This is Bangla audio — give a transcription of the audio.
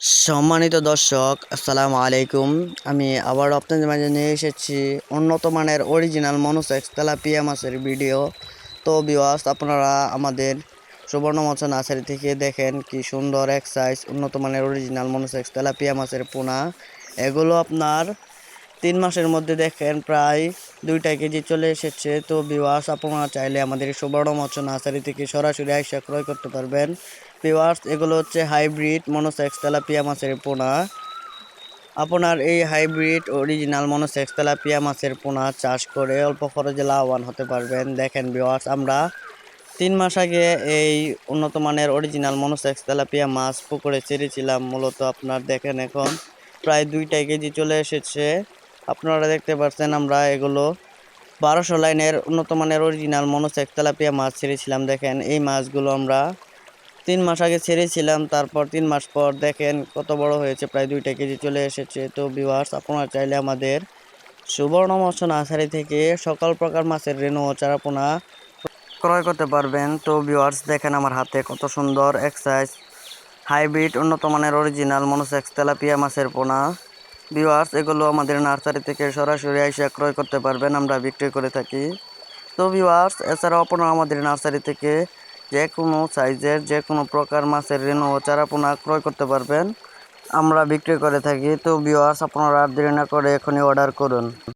সম্মানিত দর্শক, আসসালামু আলাইকুম। আমি আবার আপনাদের মাঝে নিয়ে এসেছি উন্নত মানের অরিজিনাল মনোসেক্স তেলাপিয়া মাছের ভিডিও তো বিওয়াস আপনারা আমাদের সুবর্ণমৎস্য নার্সারি থেকে দেখেন কি সুন্দর এক সাইজ উন্নত মানের অরিজিনাল মনোসেক্স তেলাপিয়া মাছের পোনা। এগুলো আপনার তিন মাসের মধ্যে দেখেন প্রায় দুইটা কেজি চলে এসেছে। তো বিওয়াস আপনারা চাইলে আমাদের সুবর্ণ মৎস্য নার্সারি থেকে সরাসরি আইসা ক্রয় করতে পারবেন। বিওয়ার্স এগুলো হচ্ছে হাইব্রিড মনোসেক্স তেলাপিয়া মাছের পোনা। আপনার এই হাইব্রিড অরিজিনাল মনোসেক্স তেলাপিয়া মাছের পোনা চাষ করে অল্প খরচে লাভবান হতে পারবেন। দেখেন বিওয়ার্স আমরা তিন মাস আগে এই উন্নত মানের অরিজিনাল মনোসেক্স তেলাপিয়া মাছ পুকুরে ছেড়েছিলাম। মূলত আপনার দেখেন এখন প্রায় দুইটা কেজি চলে এসেছে। আপনারা দেখতে পাচ্ছেন আমরা এগুলো বারোশো লাইনের উন্নত মানের অরিজিনাল মনোসেক্স তেলাপিয়া মাছ ছেড়েছিলাম। দেখেন এই মাছগুলো আমরা তিন মাস আগে ছেড়েছিলাম, তারপর তিন মাস পর দেখেন কত বড় হয়েছে, প্রায় দুইটা কেজি চলে এসেছে। তো ভিউয়ার্স আপনারা চাইলে আমাদের সুবর্ণ মৎস্য নার্সারি থেকে সকল প্রকার মাছের রেণু ও চারাপোনা ক্রয় করতে পারবেন। তো ভিউয়ার্স দেখেন আমার হাতে কত সুন্দর এক্সাইজ হাইব্রিড উন্নত মানের অরিজিনাল মনোসেক্স তেলাপিয়া মাছের পোনা। ভিউয়ার্স এগুলো আমাদের নার্সারি থেকে সরাসরি এসে ক্রয় করতে পারবেন, আমরা বিক্রি করে থাকি। তো ভিউয়ার্স এছাড়াও আপনারা আমাদের নার্সারি থেকে যে কোনো সাইজের যে কোনো প্রকার মাছের ঋণ ও চারাপোনা ক্রয় করতে পারবেন। আমরা বিক্রি করে থাকি। তো বিওয়ার্স আপনারা দেরি না করে এখনই অর্ডার করুন।